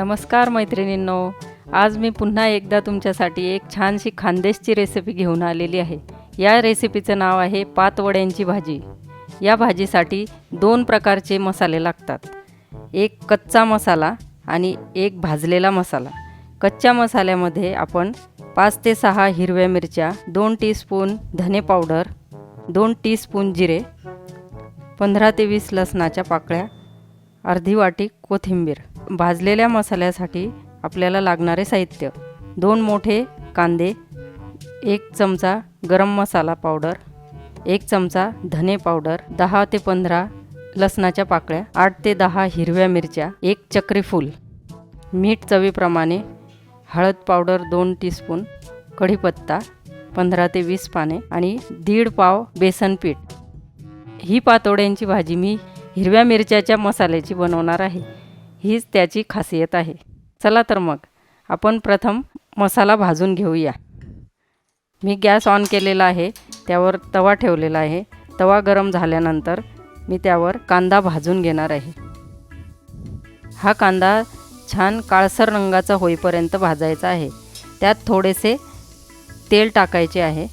नमस्कार मैत्रिणींनो. आज मी पुन्हा एकदा तुमच्यासाठी एक छानशी खानदेशची रेसिपी घेऊन आलेली आहे. या रेसिपीचं नाव आहे पातवड्यांची भाजी. या भाजीसाठी दोन प्रकारचे मसाले लागतात. एक कच्चा मसाला आणि एक भाजलेला मसाला. कच्च्या मसाल्यामध्ये आपण पाच ते सहा हिरव्या मिरच्या दोन टीस्पून धने पावडर दोन टीस्पून जिरे पंधरा ते वीस लसणाच्या पाकळ्या अर्धी वाटी कोथिंबीर. भाजलेल्या मसाल्यासाठी आपल्याला लागणारे साहित्य. दोन मोठे कांदे एक चमचा गरम मसाला पावडर एक चमचा धने पावडर दहा ते पंधरा लसणाच्या पाकळ्या आठ ते दहा हिरव्या मिरच्या एक चक्रीफूल मीठ चवीप्रमाणे हळद पावडर दोन टीस्पून कढीपत्ता पंधरा ते वीस पाने आणि दीड पाव बेसन पीठ. ही पातोड्यांची भाजी मी हिरव्या मिरच्याच्या मसाल्याची बनवणार आहे. हीच त्याची खासियत आहे. चला तर मग आपण प्रथम मसाला भाजून घेऊया. मी गॅस ऑन केलेला आहे त्यावर तवा ठेवलेला आहे. तवा गरम झाल्यानंतर मी त्यावर कांदा भाजून घेणार आहे. हा कांदा छान काळसर रंगाचा होईपर्यंत भाजायचा आहे. त्यात थोडेसे तेल टाकायचे आहे.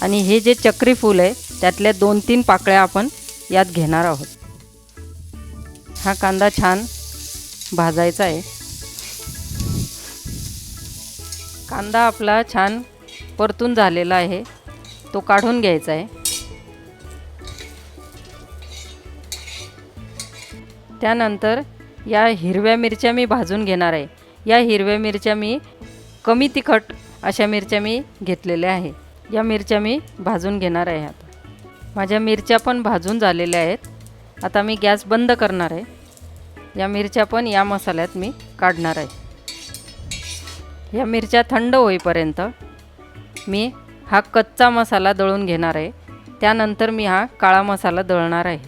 आणि हे जे चक्री फूल आहे त्यातल्या दोन तीन पाकळ्या आपण यात घेणार आहोत. हा कांदा छान भाजायचा आहे. कांदा आपला छान परतून झालेला आहे. तो काढून घ्यायचा आहे. त्यानंतर या हिरव्या मिरच्या मी भाजून घेणार आहे. या हिरव्या मिरच्या मी कमी तिखट अशा मिरच्या मी घेतलेल्या आहे. या मिरच्या मी भाजून घेणार आहे आता. माझ्या मिरच्या पण भाजून झालेल्या आहेत. आता मी गॅस बंद करणार आहे. या मिरच्या पण या मसाल्यात मी काढणार आहे. या मिरच्या थंड होईपर्यंत मी हा कच्चा मसाला दळून घेणार आहे. त्यानंतर मी हा काळा मसाला दळणार आहे.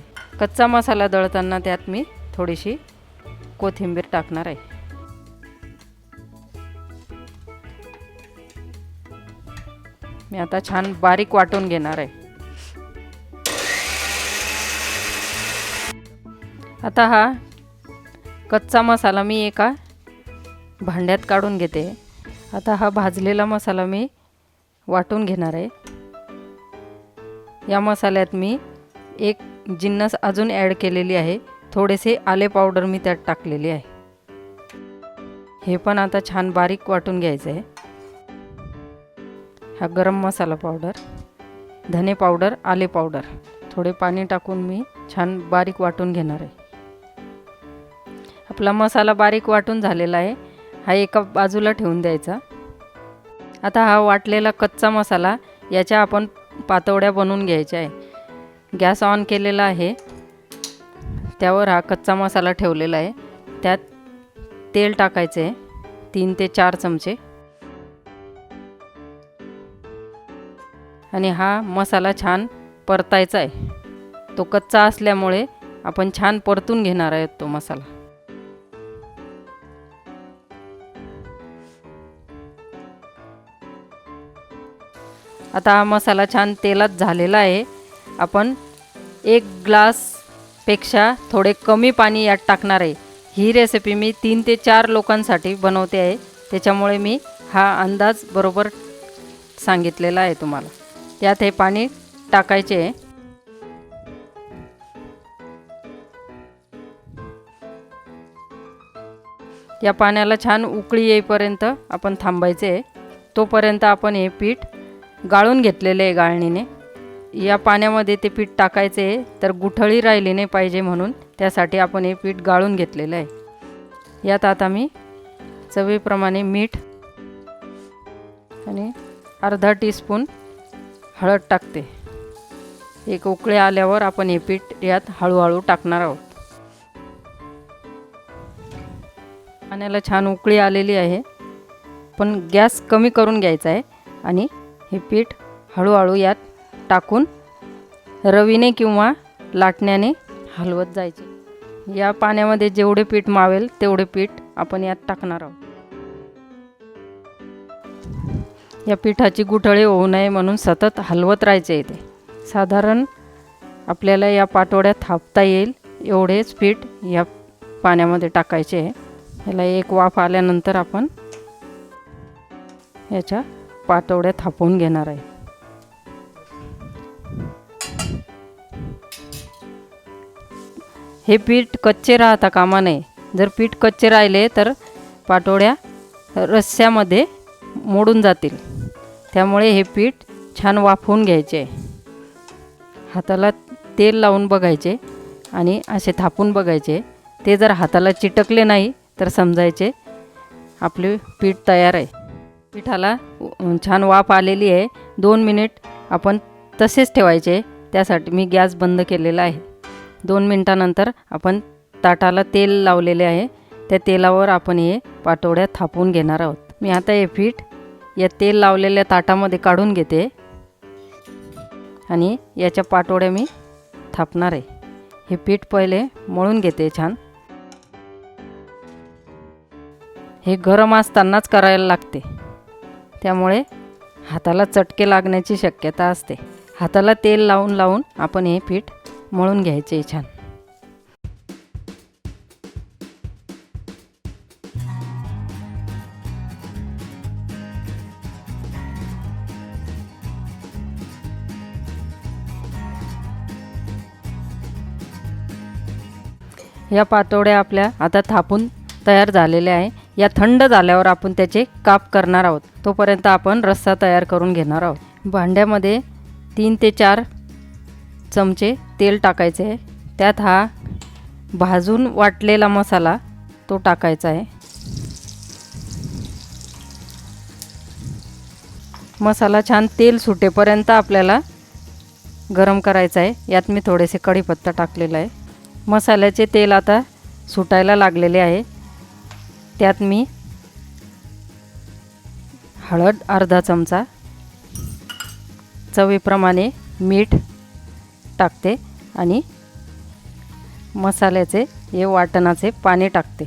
कच्चा मसाला दळताना त्यात मी थोडीशी कोथिंबीर टाकणार आहे. मी आता छान बारीक वाटून घेणार आहे. आता हा कच्चा मसाला मी एका भांड्यात काढून घेते. आता हा भाजलेला मसाला मी वाटून घेणार आहे. या मसाल्यात मी एक जिन्नस अजून ॲड केलेली आहे. थोडेसे आले पावडर मी त्यात टाकलेली आहे. हे पण आता छान बारीक वाटून घ्यायचं आहे. हा गरम मसाला पावडर धने पावडर आले पावडर थोडे पाणी टाकून मी छान बारीक वाटून घेणार आहे. आपला मसाला बारीक वाटून झालेला आहे. हा एका बाजूला ठेवून द्यायचा. आता हा वाटलेला कच्चा मसाला याच्या आपण पातवड्या बनवून घ्यायच्या आहे. गॅस ऑन केलेला आहे. त्यावर हा कच्चा मसाला ठेवलेला आहे. त्यात तेल टाकायचं आहे. तीन ते चार चमचे. आणि हा मसाला छान परतायचा आहे. तो कच्चा असल्यामुळे आपण छान परतून घेणार आहोत तो मसाला. आता हा मसाला छान तेलात झालेला आहे. आपण एक ग्लासपेक्षा थोडे कमी पाणी यात टाकणार आहे. ही रेसिपी मी तीन ते चार लोकांसाठी बनवते आहे. त्याच्यामुळे मी हा अंदाज बरोबर सांगितलेला आहे तुम्हाला. यात हे पाणी टाकायचे आहे. या पाण्याला छान उकळी येईपर्यंत आपण थांबायचे आहे. तोपर्यंत आपण हे पीठ गाळून घेतलेले आहे गाळणीने. या पाण्यामध्ये ते पीठ टाकायचे आहे तर गुठळी राहिली नाही पाहिजे म्हणून त्यासाठी आपण हे पीठ गाळून घेतलेलं आहे. यात आता मी चवीप्रमाणे मीठ आणि अर्धा टीस्पून हळद टाकते. एक उकळे आल्यावर आपण हे पीठ यात हळूहळू टाकणार आहोत. पाण्याला छान उकळी आलेली आहे पण गॅस कमी करून घ्यायचा आहे आणि हे पीठ हळूहळू यात टाकून रवीने किंवा लाटण्याने हलवत जायचे. या पाण्यामध्ये जेवढे पीठ मावेल तेवढे पीठ आपण यात टाकणार आहोत. या पिठाची गुठळे होऊ नये म्हणून सतत हलवत राहायचे इथे. साधारण आपल्याला या पाटोड्या थापता येईल एवढेच पीठ या पाण्यामध्ये टाकायचे आहे. ह्याला एक वाफ आल्यानंतर आपण याच्या पातोड्या थापवून घेणार आहे. हे पीठ कच्चे राहता कामा नये. जर पीठ कच्चे राहिले तर पाटोड्या रस्स्यामध्ये मोडून जातील. त्यामुळे हे पीठ छान वाफवून घ्यायचे. हाताला तेल लावून बघायचे आणि असे थापून बघायचे. ते जर हाताला चिटकले नाही तर समजायचे आपले पीठ तयार आहे. पिठाला छान वाफ आलेली आहे. दोन मिनिट आपण तसेच ठेवायचे. त्यासाठी मी गॅस बंद केलेला आहे. दोन मिनटानंतर आपण ताटाला तेल लावलेले आहे. त्या तेलावर आपण हे पाटोड्या थापून घेणार आहोत. मी आता हे पीठ या तेल लावलेल्या ताटामध्ये काढून घेते. आणि याच्या पाटोड्या मी थापणार आहे. हे पीठ पहिले मळून घेते छान. हे गरम असतानाच करायला लागते. त्यामुळे हाताला चटके लागण्याची शक्यता असते. हाताला तेल लावून लावून आपण हे पीठ मळून घ्यायचे छान. या पातोड्या आपल्या आता थापून तयार झालेले आहे. या थंड झाल्यावर आपण त्याचे काप करणार आहोत. तोपर्यंत आपण रस्सा तयार करून घेणार आहोत. भांड्यामध्ये तीन ते चार चमचे तेल टाकायचे आहे. त्यात हा भाजून वाटलेला मसाला तो टाकायचा आहे. मसाला छान तेल सुटेपर्यंत आपल्याला गरम करायचा आहे. यात मी थोडेसे कढीपत्ता टाकलेला आहे. मसाल्याचे तेल आता सुटायला लागलेले आहे. त्यात मी हळद अर्धा चमचा चवीप्रमाणे मीठ टाकते आणि मसाल्याचे हे वाटणाचे पाणी टाकते.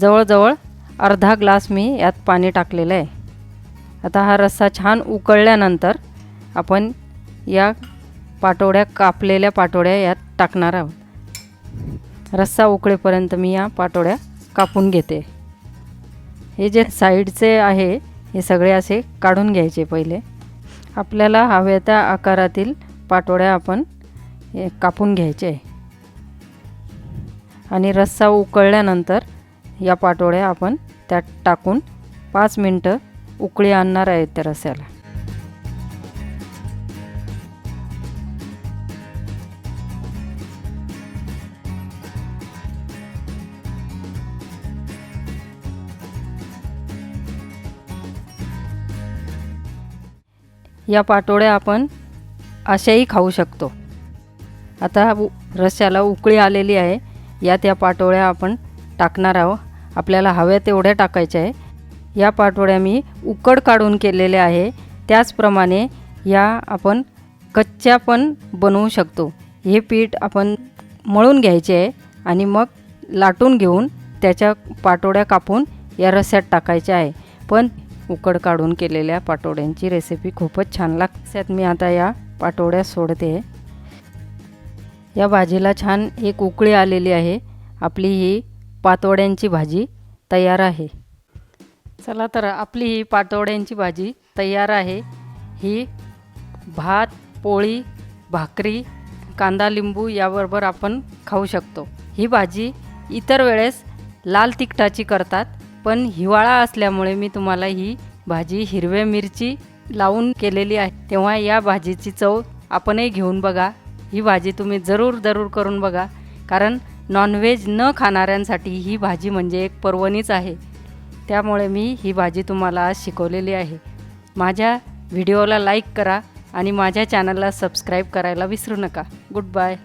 जवळजवळ अर्धा ग्लास मी यात पाणी टाकलेलं आहे. आता हा रस्सा छान उकळल्यानंतर आपण या पाटोड्या कापलेल्या पाटोड्या यात टाकणार आहोत. रस्सा उकळेपर्यंत मी या पाटोड्या कापून घेते. हे जे साईडचे आहे हे सगळे असे काढून घ्यायचे पहिले. आपल्याला हव्या त्या आकारातील पाटोळ्या आपण हे कापून घ्यायचे. आणि रस्सा उकळल्यानंतर या पाटोळ्या आपण त्यात टाकून पाच मिनटं उकळी आणणार आहेत त्या रस्स्याला या पाटोळ्या आपण अशाही खाऊ शकतो. आता रश्याला उकळी आलेली आहे. यात या पाटोळ्या आपण टाकणार आहोत. आपल्याला हव्या तेवढ्या टाकायच्या आहे. या पाटोळ्या मी उकड काढून केलेल्या आहे. त्याचप्रमाणे या आपण कच्च्या पण बनवू शकतो. हे पीठ आपण मळून घ्यायचे आहे आणि मग लाटून घेऊन त्याच्या पाटोड्या कापून या रस्यात टाकायच्या आहे. पण उकड काढून केलेल्या पाटोड्यांची रेसिपी खूपच छान लागते. त्यात मी आता या पाटोड्या सोडते. या भाजीला छान एक उकळी आलेली आहे. आपली ही पातोड्यांची भाजी तयार आहे. चला तर आपली ही पातोड्यांची भाजी तयार आहे. ही भात पोळी भाकरी कांदा लिंबू याबरोबर आपण खाऊ शकतो. ही भाजी इतर वेळेस लाल तिखटाची करतात. पण हिवाळा असल्यामुळे मी तुम्हाला ही भाजी हिरव्या मिरची लावून केलेली आहे. तेव्हा या भाजीची चव आपणही घेऊन बघा. ही भाजी तुम्ही जरूर जरूर करून बघा. कारण नॉनव्हेज न खाणाऱ्यांसाठी ही भाजी म्हणजे एक पर्वणीच आहे. त्यामुळे मी ही भाजी तुम्हाला आज शिकवलेली आहे. माझ्या व्हिडिओला लाईक करा आणि माझ्या चॅनलला सबस्क्राईब करायला विसरू नका. Good bye.